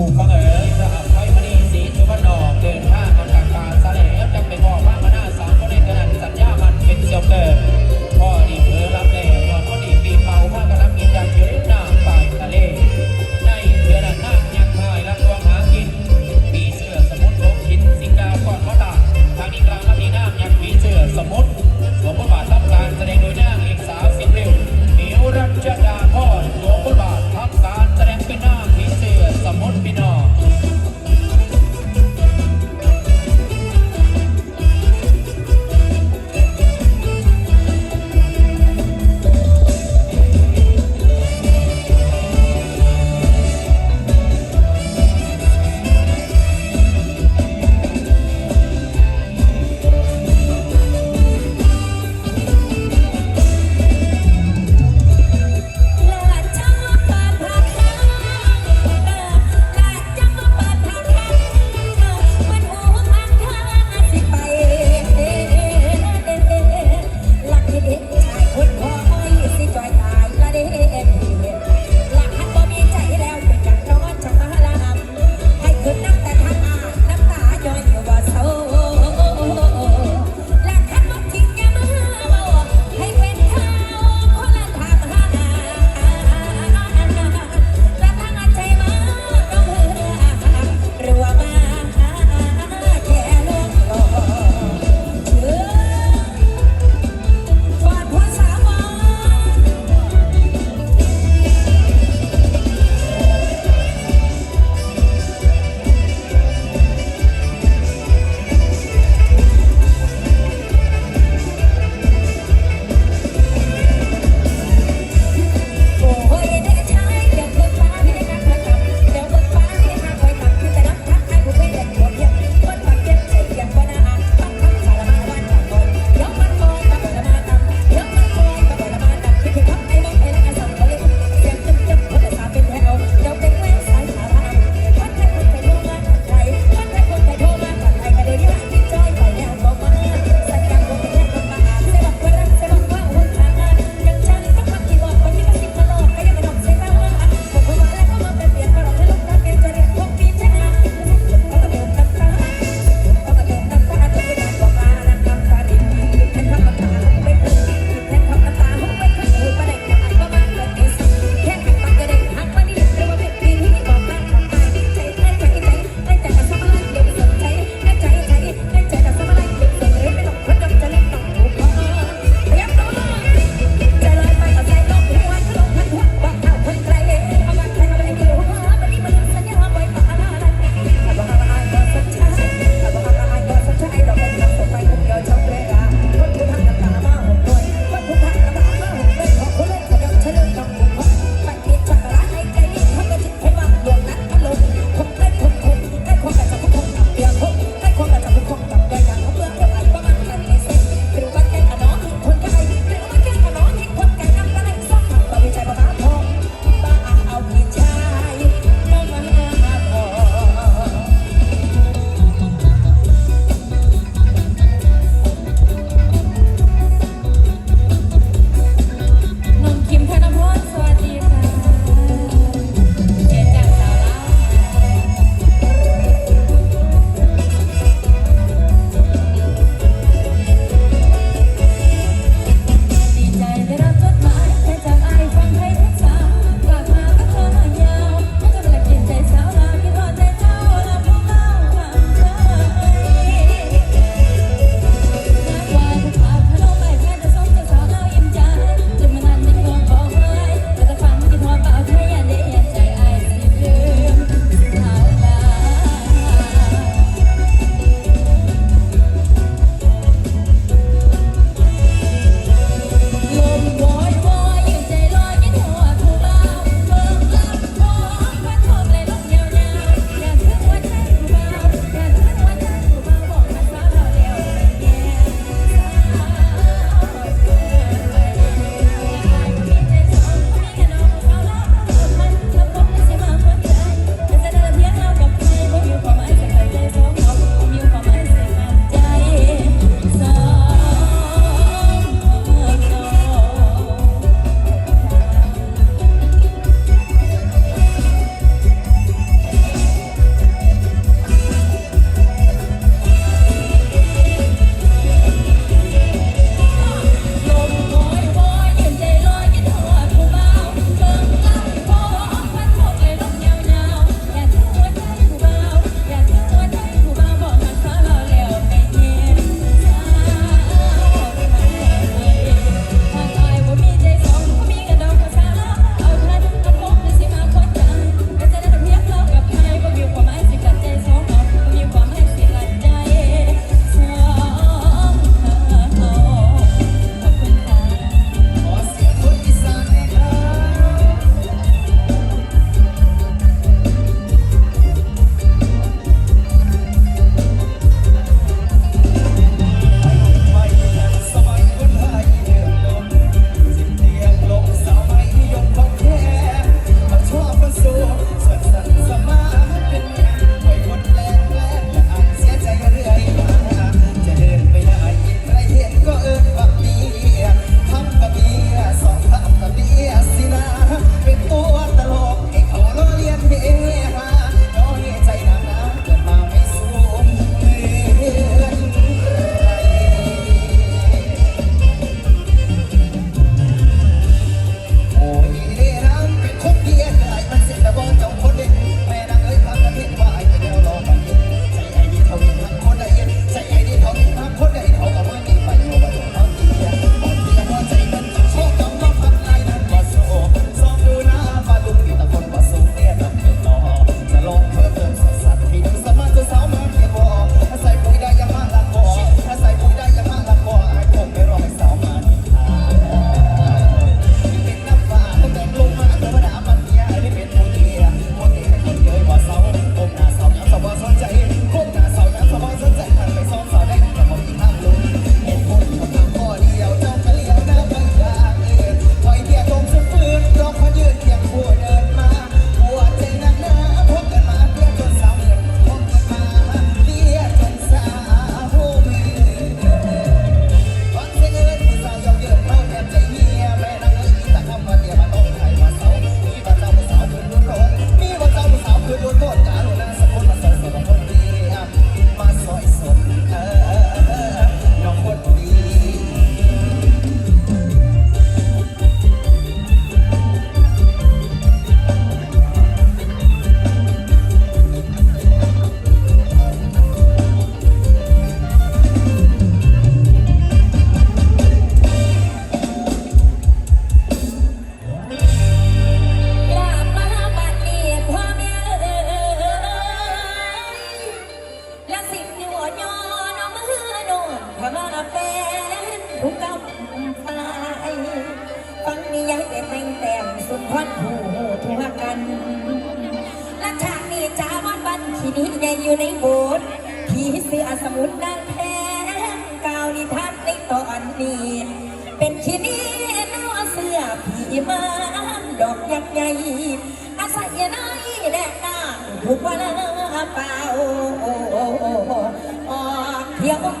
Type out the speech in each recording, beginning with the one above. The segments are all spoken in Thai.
ปู่ฟัง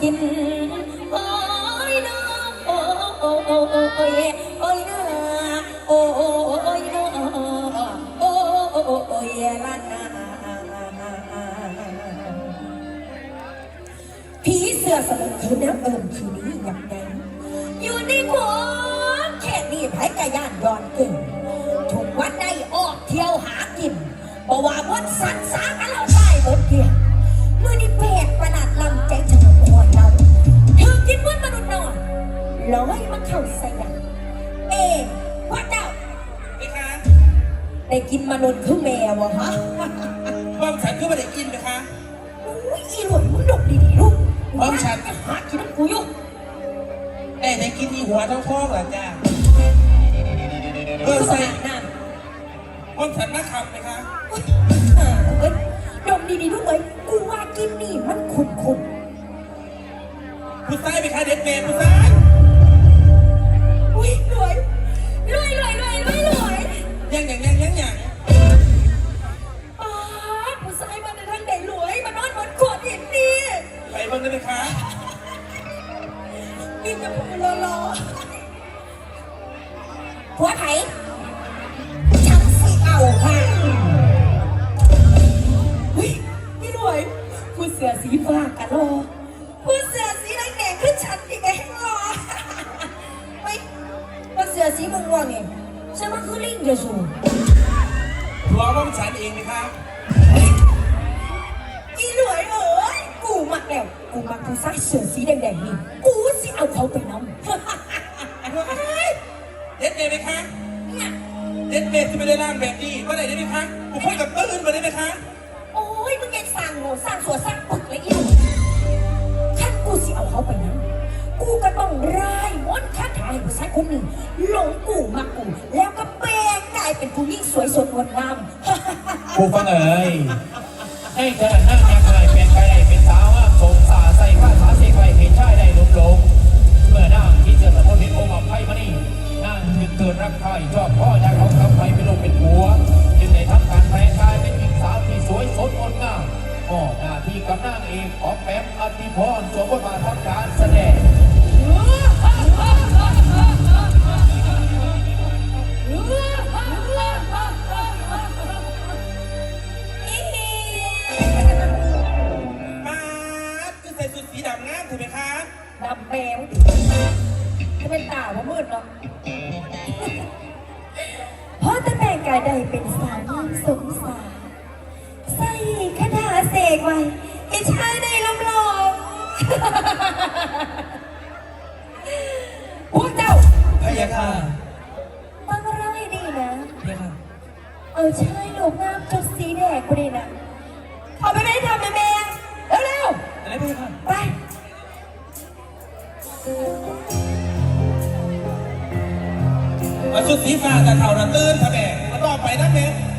กิน โอ้ยน้องโอ้โอ้โอ้โอ้โอ้ยโอ้ยน้าโอ้โอ้โอ้ยน้องโอ้โอ้โอ้ยละนาผีเสื้อสมุนคือน้ำเอิมคืนนี้อย่างไงอยู่ในขวแค่นี้ไผกระยานย้อนเก่งทุกวันได้ออกเที่ยวหากินบอกว่าวันสันสา มนุษย์คือแมวอะฮะบ้อมฉันก็ไม่ได้กินไหมคะอุ้ยอีหลวยมึงดกดีๆลูกบ้อมฉันหากินน้ำกูอยู่แต่ได้กินอีหัวท้องท้องเหรอจ้าเออคือใส่น้ำบ้อมฉันนักขับไหมคะเอ้ยดมดีๆลูกเอ้ยกูว่ากินนี่มันขุ่นขุ่นผู้ชายไหมคะเด็ดเมย์ผู้ชายๆอุ้ยรวยรวยรวยรวยรวยรวยยังยังยังยังยัง แต่ผู้รอๆหัวไผ่ฉันสิเอาค่ะเฮ้ยพี่รวยผู้เสือสีฟ้ากันรอผู้เสือสีแดงๆคือฉันอีกไงรอไม่ผู้เสือสีม่วงๆเนี่ยฉันมันคือลิงเดียวสูหัวบ้อมฉันเองไหมคะอีรวยเอ้ยกูมักแล้วกูมักผู้ชายเสือสีแดงๆนี่กูสิ เอาเขาไปน้ำเด็ดเมย์ไหมคะเนี่ยเด็ดเมย์จะไม่ได้ร่างแบบนี้ว่าไหนได้ไหมคะกูคุยกับตื้นมาได้ไหมคะโอ้ยมึงยังสร้างโง่สร้างสวนสร้างปึกเลยอีหนูขั้นกูสิเอาเขาไปน้ำกูก็ต้องร่ายมนต์คาถาให้ผู้ชายคนหนึ่งหลงกูมักกูแล้วก็แปลงกายเป็นผู้หญิงสวยสดงดงามผู้ฟังเอ๋ยให้เธอนั่งยังไงเป็นไปได้เป็นสาวงามสมสาใส่ข้าสาเสกไปเห็นชายได้ลมลง อบไพ่มานี่นั่งจึงเกิดรักใครชอบพ่ออยากเอาคำไปเป็นลูกเป็นผัว จึงได้ทำการแปลงกายเป็นหญิงสาวที่สวยสดงดงามมอบหน้าที่กับนางเอกของแปมอธิพรสว เอาชุดสีฟ้าแต่เท่าระตื้นค่ะแม่แล้วต่อไปนะแม่ผ